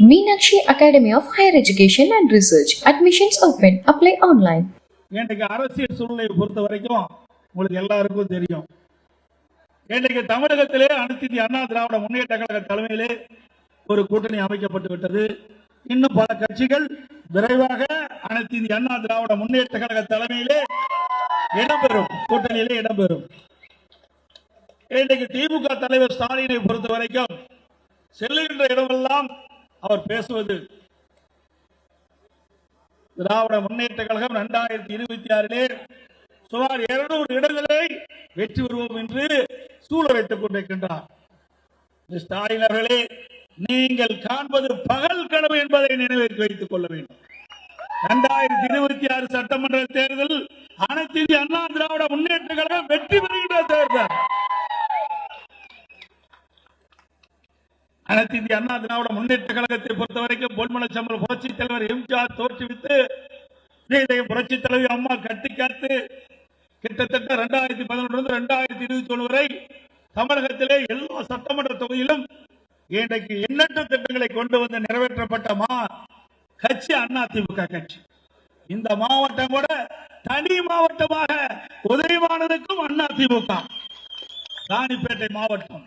Meenakshi academy of higher education and research admissions open apply online இன்றைக்கு அரசியல் சூழ்நிலையை பொறுத்த வரைக்கும் உங்களுக்கு எல்லாருக்கும் தெரியும். இன்றைக்கு தமிழகத்திலே அனைத்து அண்ணா திராவிட முன்னேற்ற கழக தலைமையிலே ஒரு கூட்டணி அமைக்கப்பட்டு விட்டது. இன்னும் பல கட்சிகள் விரைவாக அனைத்து இந்திய அண்ணா திராவிட முன்னேற்ற கழக தலைமையிலே இடம்பெறும். கூட்டணியிலே இடம்பெறும். இன்றைக்கு திமுக தலைவர் ஸ்டாலினை பொறுத்த வரைக்கும் செல்லுகின்ற இடமெல்லாம் அவர் பேசுவது திராவிட முன்னேற்ற கழகம் இரண்டாயிரத்தி இருபத்தி ஆறிலே சுமார் இருநூறு இடங்களை வெற்றி பெறுவோம் என்று சூழலைத்துக் கொண்டிருக்கின்றார். ஸ்டாலின் அவர்களே நீங்கள் காண்பது பகல் கனவு என்பதை நினைவில் வைத்துக் கொள்ள வேண்டும். இரண்டாயிரத்தி இருபத்தி ஆறு சட்டமன்ற தேர்தல் அனைத்து இந்திய அண்ணா திராவிட முன்னேற்ற கழகம் வெற்றி பெறுகின்ற தேர்தல். அனைத்து இந்திய அண்ணா திராவிட முன்னேற்ற கழகத்தை பொறுத்த வரைக்கும் பொன்மனச்சம்பல் புரட்சி தலைவர் எம்ஜிஆர் தோற்றுவித்து இதயம் புரட்சி தலைவி அம்மா கட்டி காத்து கிட்டத்தட்ட இரண்டாயிரத்தி பதினொன்று இரண்டாயிரத்தி இருபத்தி ஒன்று வரை தமிழகத்திலே எல்லா சட்டமன்ற தொகுதியிலும் இன்றைக்கு எண்ணற்ற திட்டங்களை கொண்டு வந்து நிறைவேற்றப்பட்ட மா கட்சி அண்ணா திமுக கட்சி. இந்த மாவட்டம் கூட தனி மாவட்டமாக உதயமானதுக்கும் அண்ணா திமுக. ராணிப்பேட்டை மாவட்டம்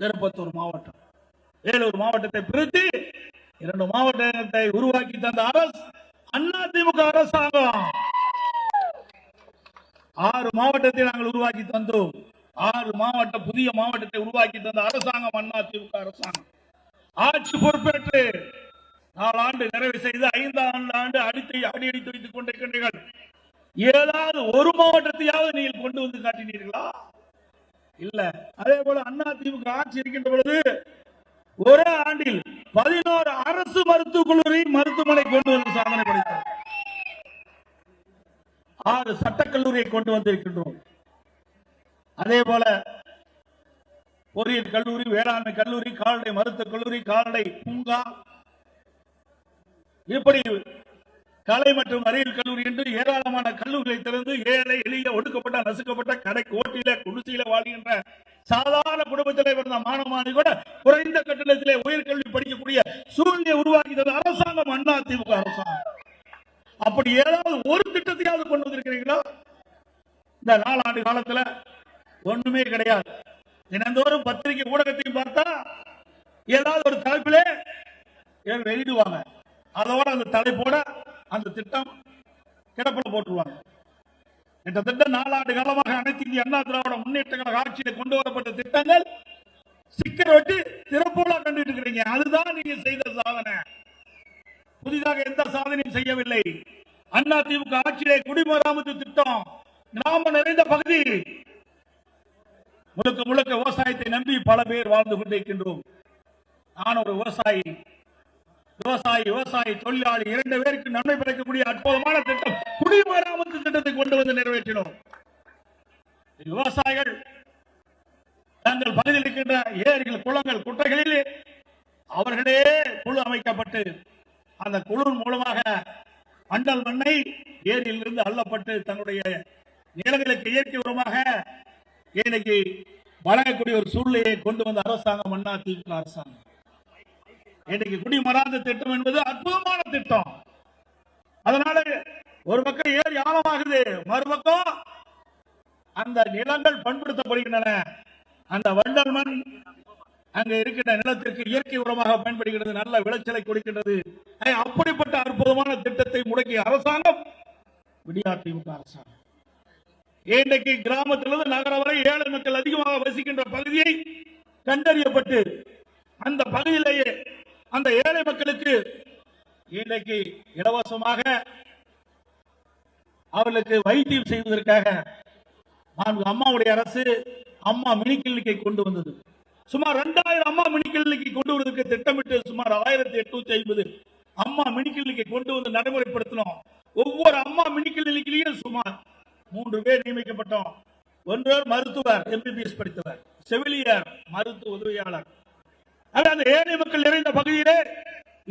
திருப்பத்தூர் மாவட்டம். வேலூர் மாவட்டத்தை பிரித்து இரண்டு மாவட்டத்தை உருவாக்கி தந்த அரசு அண்ணா திமுக அரசாங்கம். ஆறு மாவட்டத்தை நாங்கள் உருவாக்கி தந்தோம். ஆறு மாவட்ட புதிய மாவட்டத்தை உருவாக்கி தந்த அரசாங்கம் அண்ணா திமுக அரசாங்கம். ஆட்சி பொறுப்பேற்று நாலாண்டு நிறைவு செய்து ஐந்தாம் ஆண்டு அடித்து அடி அடித்து வைத்துக் கொண்டிருக்கின்றீர்கள். ஏதாவது ஒரு மாவட்டத்தையாவது நீங்கள் கொண்டு வந்து காட்டினீர்களா? இல்ல. அதே போல அண்ணா திமுக ஆட்சி இருக்கின்ற பொழுது ஒரே ஆண்டில் பதினோரு அரசு மருத்துவக் கல்லூரி மருத்துவமனை கொண்டு வந்து சாதனை படைத்தார் ஆறு சட்டக்கல்லூரியை கொண்டு வந்திருக்கின்றோம். அதே போல பொறியியல் கல்லூரி வேளாண்மை கல்லூரி கால்நடை மருத்துவக் கல்லூரி கால்நடை பூங்கா இப்படி கலை மற்றும் அறிவியல் கல்லூரி என்று ஏராளமான கல்லூரிகளை திறந்து ஏழை எளிய ஒடுக்கப்பட்ட நசுக்கப்பட்ட கடை கோட்டில குடிசையில வாழ்கின்ற சாதாரண குடும்பத்திலே பிறந்த மாணவமானி கூட குறைந்த கட்டணத்திலே உயர்கல்வி படிக்கக்கூடிய சூழ்நிலை உருவாக்கியது அரசாங்கம் அண்ணா திமுக அரசாங்கம். அப்படி ஏதாவது ஒரு திட்டத்தையாவது கொண்டு வந்திருக்கிறீங்களா? இந்த நாலாண்டு காலத்துல ஒண்ணுமே கிடையாது. தினந்தோறும் பத்திரிகை ஊடகத்தையும் பார்த்தா ஏதாவது ஒரு தலைப்பிலே எழுதுவாங்க. வெளியிடுவாங்க அதோட அந்த தலைப்போட அந்த திட்டம் கிடப்பில் போட்டுருவாங்க. கிட்டத்தட்ட நாலாண்டு காலமாக அனைத்து இந்திய அண்ணா திராவிட முன்னேற்ற கழக ஆட்சியில் கொண்டு வரப்பட்ட திட்டங்கள் சிக்கர் வச்சு திறப்போலா கண்டுட்டு இருக்கிறீங்க. அதுதான் நீங்க செய்த சாதனை. புதிதாக எந்த சாதனையும் செய்யவில்லை. அண்ணா திமுக ஆட்சியிலே குடிமராமத்து திட்டம் கிராம நிறைந்த பகுதி. முழுக்க முழுக்க விவசாயத்தை நம்பி பல பேர் வாழ்ந்து கொண்டிருக்கின்றோம். நான் ஒரு விவசாயி. விவசாயி விவசாயி தொழிலாளி இரண்டு பேருக்கு நன்மை பிறக்கக்கூடிய அற்புதமான திட்டம் குடிமராமத்து திட்டத்தை கொண்டு வந்து நிறைவேற்றினோம். விவசாயிகள் தங்கள் பகுதியில் இருக்கின்ற ஏரிகள் குளங்கள் குட்டைகளில் அவர்களே குழு அமைக்கப்பட்டு அந்த குழு மூலமாக மண்டல் மண்ணை ஏரியில் இருந்து அள்ளப்பட்டு தன்னுடைய நிலங்களுக்கு இயற்கை உரமாக இன்னைக்கு வழங்கக்கூடிய ஒரு சூழ்நிலையை கொண்டு வந்த அரசாங்கம் அண்ணா திமுக அரசாங்கம். இன்னைக்கு குடிமராந்த திட்டம் என்பது அற்புதமான திட்டம். அதனால ஒரு பக்கம் ஏறி ஆழமாகுது மறுபக்கம் அந்த நிலங்கள் பண்படுத்தப்படுகின்றன. அந்த வண்டல் மண் அங்க இருக்கின்ற நிலத்திற்கு இயற்கை உரமாக பயன்படுகிறது நல்ல விளைச்சலை கொடுக்கின்றது. அப்படிப்பட்ட அற்புதமான திட்டத்தை முடக்கிய அரசாங்கம் விடியா திமுக அரசாங்கம். இன்றைக்கு கிராமத்திலிருந்து நகரம் வரை ஏழை மக்கள் அதிகமாக வசிக்கின்ற பகுதியை கண்டறியப்பட்டு அந்த பகுதியிலேயே அந்த ஏழை மக்களுக்கு இன்றைக்கு இலவசமாக அவர்களுக்கு வைத்தியம் செய்வதற்காக நான்கு அம்மாவுடைய அரசு அம்மா மினி கிளினிக்கை கொண்டு வந்தது. சுமார் இரண்டாயிரம் அம்மா மினி கிளினிக்கை கொண்டு வருவதற்கு திட்டமிட்டு சுமார் ஆயிரத்தி எட்நூத்தி ஐம்பது அம்மா மினி கிளினிக்கை கொண்டு வந்து நடைமுறைப்படுத்தினோம். ஒவ்வொரு அம்மா மினி கிளினிக்கிலையும் சுமார் மூன்று பேர் நியமிக்கப்பட்டோம். ஒன்றோர் மருத்துவர் எம்பிபிஎஸ் படித்தவர். செவிலியர் மருத்துவ உதவியாளர். அந்த ஏழை மக்கள் நிறைந்த பகுதியிலே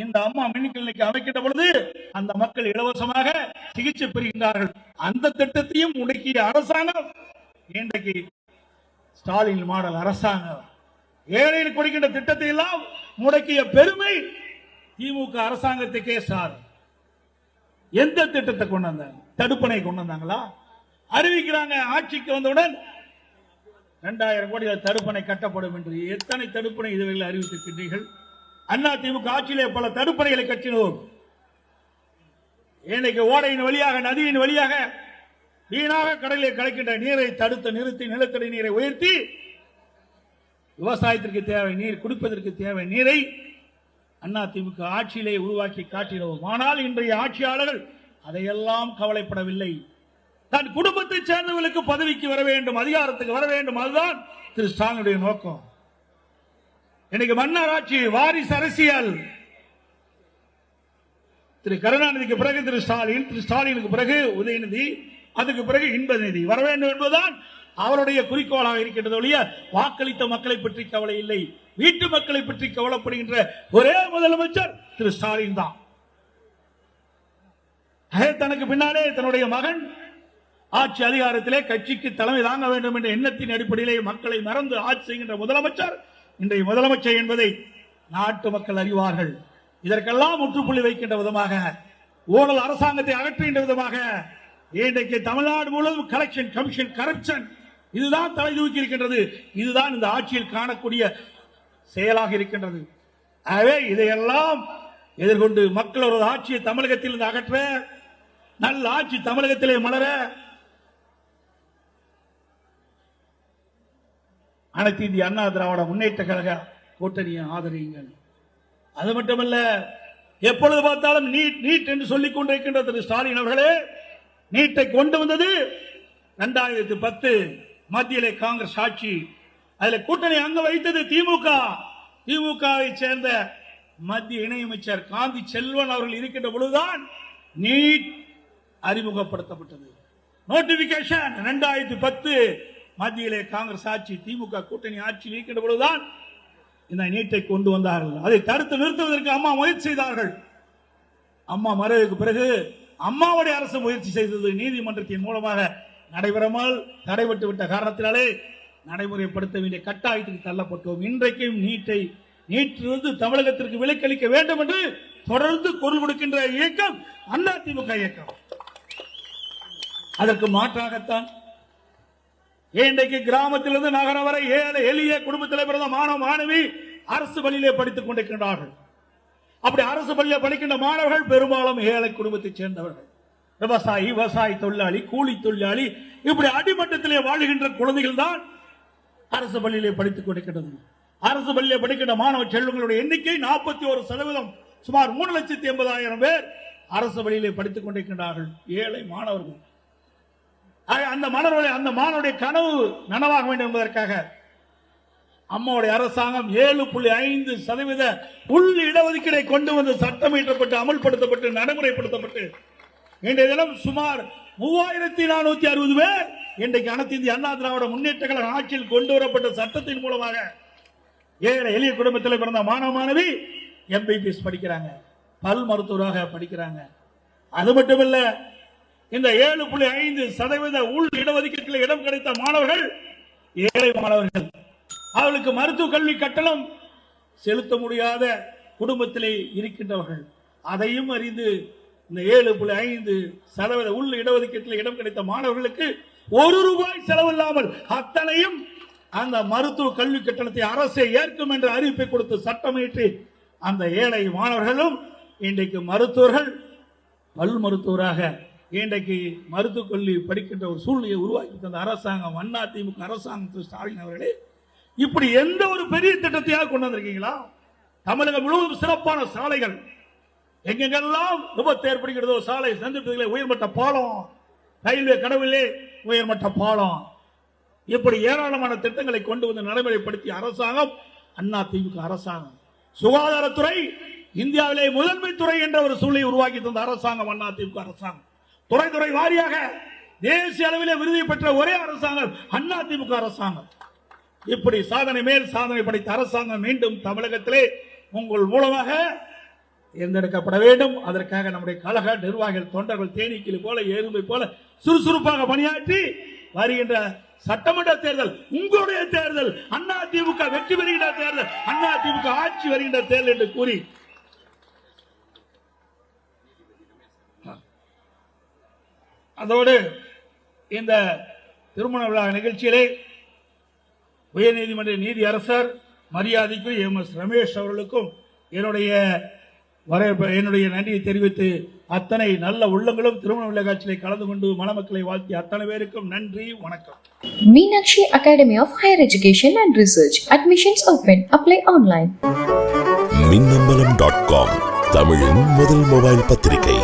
இந்த அம்மா மினி கிளினிக் அமைக்கின்ற பொழுது அந்த மக்கள் இலவசமாக சிகிச்சை பெறுகின்றார்கள். அந்த திட்டத்தையும் முடக்கிய அரசாங்கம் இன்றைக்கு ஸ்டாலின் மாடல் அரசாங்கம் ஏழையில் கொடுக்கின்ற திட்டத்தை எல்லாம் முடக்கிய பெருமை திமுக அரசாங்கத்துக்கே சார். எந்த திட்டத்தை கொண்டு வந்தாங்க? தடுப்பணை கொண்டு வந்தாங்களா? அறிவிக்கிறாங்க. ஆட்சிக்கு வந்தவுடன் ரெண்டாயிரம் கோடிகள் தடுப்பணை கட்டப்படும் என்று எத்தனை தடுப்பணை இதுவரை அறிவித்திருக்கின்றீர்கள்? அண்ணா திமுக ஆட்சியிலே பல தடுப்பணைகளை கட்டினோம். இன்னைக்கு ஓடையின் வழியாக நதியின் வழியாக வீணாக கடலில் கலக்கின்ற நீரை தடுத்து நிறுத்தி நிலத்தடி நீரை உயர்த்தி விவசாயத்திற்கு தேவை நீர் குடிப்பதற்கு தேவை நீரை அண்ணா திமுக ஆட்சியிலே உருவாக்கி காட்டினோம். ஆனால் இன்றைய ஆட்சியாளர்கள் அதையெல்லாம் கவலைப்படவில்லை. தன் குடும்பத்தை சேர்ந்தவர்களுக்கு பதவிக்கு வர வேண்டும் அதிகாரத்துக்கு வர வேண்டும். அதுதான் திரு ஸ்டாலினுடைய நோக்கம். இன்னைக்கு மன்னர் ஆட்சி வாரிசு அரசியல். திரு கருணாநிதிக்கு பிறகு திரு ஸ்டாலின் திரு ஸ்டாலினுக்கு பிறகு உதயநிதி அதுக்கு பிறகு இன்பநிதி. வர வேண்டும் என்பதுதான் அவருடைய குறிக்கோளாக இருக்கின்றது ஒழிய வாக்களித்த மக்களை பற்றி கவலை இல்லை. வீட்டு மக்களை பற்றி கவலைப்படுகின்ற ஒரே முதலமைச்சர் திரு ஸ்டாலின் தான். தனக்கு பின்னாலே தன்னுடைய மகன் ஆட்சி அதிகாரத்திலே கட்சிக்கு தலைமை தாங்க வேண்டும் என்ற எண்ணத்தின் அடிப்படையிலே மக்களை மறந்து ஆட்சி செய்கின்ற முதலமைச்சர் இன்றைய முதலமைச்சர் என்பதை நாட்டு மக்கள் அறிவார்கள். இதற்கெல்லாம் முற்றுப்புள்ளி வைக்கின்ற விதமாக ஊழல் அரசாங்கத்தை அகற்றுகின்ற விதமாக இன்றைக்கு தமிழ்நாடு முழுவதும் கலெக்ஷன் கமிஷன் கரப்ஷன் இதுதான் தலை தூக்கி இருக்கின்றது. இதுதான் இந்த ஆட்சியில் காணக்கூடிய செயலாக இருக்கின்றது. ஆகவே இதையெல்லாம் எதிர்கொண்டு மக்களோட ஆட்சியை தமிழகத்தில் இருந்து அகற்ற நல்ல ஆட்சி தமிழகத்திலே மலர அனைத்து இந்திய அண்ணா திராவிட முன்னேற்ற கழக கூட்டணியை ஆதரியுங்கள். அது மட்டுமல்ல எப்பொழுது பார்த்தாலும் நீட் நீட் என்று சொல்லிக் கொண்டிருக்கின்ற திரு ஸ்டாலின் அவர்களே நீட்டை கொண்டு வந்தது இரண்டாயிரத்தி பத்து மத்தியிலே காங்கிரஸ் ஆட்சி. அதில் கூட்டணி அங்க வைத்தது திமுக. திமுகவை சேர்ந்த மத்திய இணையமைச்சர் காந்தி செல்வன் அவர்கள் இருக்கின்ற பொழுதுதான் நீட் அறிமுகப்படுத்தப்பட்டது. நோட்டிபிகேஷன் இரண்டாயிரத்தி பத்து மத்தியிலே காங்கிரஸ் ஆட்சி திமுக கூட்டணி ஆட்சி நீக்கின்ற பொழுதுதான் இந்த நீட்டை கொண்டு வந்தார்கள். அதை தடுத்து நிறுத்துவதற்கு அம்மா முயற்சி செய்தார்கள். அம்மா மறைவுக்கு பிறகு அம்மாவுடைய அரசு முயற்சி செய்தது நீதிமன்றத்தின் மூலமாக நடைபெறாமல் தடைபட்டு விட்ட காரணத்தினாலே நடைமுறைப்படுத்த வேண்டிய கட்டாயத்துக்கு தள்ளப்பட்டோம். இன்றைக்கும் நீட்டை நீட்டிலிருந்து தமிழகத்திற்கு விலக்களிக்க வேண்டும் என்று தொடர்ந்து குரல் கொடுக்கின்ற இயக்கம் அதிமுக திமுக இயக்கம். அதற்கு மாற்றாகத்தான் இன்றைக்கு கிராமத்திலிருந்து நகரம் வரை ஏழை எளிய குடும்பத்தில் பிறந்த மாணவ மாணவி அரசு பள்ளியிலே படித்துக் கொண்டிருக்கின்றார்கள். அப்படி அரசு பள்ளியில் படிக்கின்ற மாணவர்கள் பெரும்பாலும் ஏழை குடும்பத்தைச் சேர்ந்தவர்கள். விவசாயி விவசாய தொழிலாளி கூலி தொழிலாளி இப்படி அடிமட்டத்திலே வாழுகின்ற குழந்தைகள் தான் அரசு பள்ளியிலே படித்துக் கொண்டிருக்கிறது அரசு பள்ளியிலே படிக்கின்ற மாணவ செல்வங்களுடைய எண்ணிக்கை நாற்பத்தி ஒரு சதவீதம் சுமார் மூணு லட்சத்தி எண்பதாயிரம் பேர் அரசு பள்ளியிலே படித்துக் கொண்டிருக்கின்றார்கள். ஏழை மாணவர்கள். அந்த மாணவர்களை அந்த மாணவருடைய கனவு நனவாக வேண்டும் என்பதற்காக அம்மாவுடைய அரசாங்கம் ஏழு புள்ளி ஐந்து சதவீத உள் இடஒதுக்கீடை கொண்டு வந்து சட்டம் இயற்றப்பட்டு அமல்படுத்தப்பட்டு நடைமுறைப்படுத்தப்பட்டு இன்றைய தினம் சுமார் மூவாயிரத்தி நானூத்தி அறுபது பேர் இன்றைக்கு அனைத்து இந்திய அண்ணா திராவிட முன்னேற்ற கழக ஆட்சியில் கொண்டு வரப்பட்ட சட்டத்தின் மூலமாக ஏழை எளிய குடும்பத்தில் பிறந்த மாணவ மாணவி எம்பிபிஎஸ் படிக்கிறாங்க. பல் மருத்துவராக படிக்கிறாங்க. அது மட்டுமல்ல இந்த ஏழு புள்ளி ஐந்து சதவீத உள் இடஒதுக்கீட்டில் இடம் கிடைத்த மாணவர்கள் ஏழை மாணவர்கள். அவர்களுக்கு மருத்துவ கல்வி கட்டணம் செலுத்த முடியாத குடும்பத்திலே இருக்கின்றவர்கள். அதையும் அறிந்து இந்த ஏழு புள்ளி ஐந்து சதவீத உள் இடஒதுக்கீட்டில் இடம் கிடைத்த மாணவர்களுக்கு ஒரு ரூபாய் செலவில்லாமல் அத்தனையும் அந்த மருத்துவ கல்வி கட்டணத்தை அரசே ஏற்கும் என்ற அறிவிப்பை கொடுத்து சட்டமியற்றி அந்த ஏழை மாணவர்களும் இன்றைக்கு மருத்துவர்கள் பல் மருத்துவராக இன்றைக்கு மருத்துவக் படிக்கின்ற ஒரு சூழ்நிலையை உருவாக்கி தந்த அரசாங்கம் அண்ணா திமுக அரசாங்கம் ஸ்டாலின் அவர்களே இப்படி எந்த ஒரு பெரிய திட்டத்தையாக கொண்டு வந்திருக்கீங்களா? தமிழகம் முழுவதும் சிறப்பான சாலைகள். எங்கெங்கெல்லாம் விபத்து ஏற்படுகிறதோ சாலை சந்திப்புகளே உயர்மட்ட பாலம் ரயில்வே கடவுளே உயர்மட்ட பாலம். இப்படி ஏராளமான திட்டங்களை கொண்டு வந்து நடைமுறைப்படுத்திய அரசாங்கம் அண்ணா திமுக அரசாங்கம். சுகாதாரத்துறை இந்தியாவிலே முதன்மை துறை என்ற ஒரு சூழலை உருவாக்கி தந்த அரசாங்கம் அண்ணா திமுக அரசாங்கம். துறை துறை வாரியாக தேசிய அளவிலே விருதை பெற்ற ஒரே அரசாங்கம் அண்ணா திமுக அரசாங்கம். இப்படி சாதனை மேல் சாதனை படைத்த அரசாங்கம் மீண்டும் தமிழகத்திலே உங்கள் மூலமாக தேர்ந்தெடுக்கப்பட வேண்டும். அதற்காக நம்முடைய கழக நிர்வாகிகள் தொண்டர்கள் தேனீக்கில் போல எறும்பை போல சுறுசுறுப்பாக பணியாற்றி வருகின்ற சட்டமன்ற தேர்தல் உங்களுடைய தேர்தல் அண்ணா திமுக வெற்றி பெறுகின்ற தேர்தல் அண்ணா திமுக ஆட்சி வருகின்ற தேர்தல் என்று கூறி அதோடு இந்த திருமண விழா நிகழ்ச்சியிலே உயர்நீதிமன்ற நீதி அரசர் மரியாதைக்கு எம் எஸ் ரமேஷ் அவர்களுக்கும் என்னுடைய வரவேற்பு என்னுடைய நன்றியை தெரிவித்து அத்தனை நல்ல உள்ளங்களும் திருமண விழா காட்சியிலே கலந்து கொண்டு மணமக்களை வாழ்த்திய அத்தனை பேருக்கும் நன்றி வணக்கம் Meenakshi Academy of Higher Education and Research. Admissions open. Apply online. Minnambalam dot com தமிழின் முதல் மொபைல் பத்திரிகை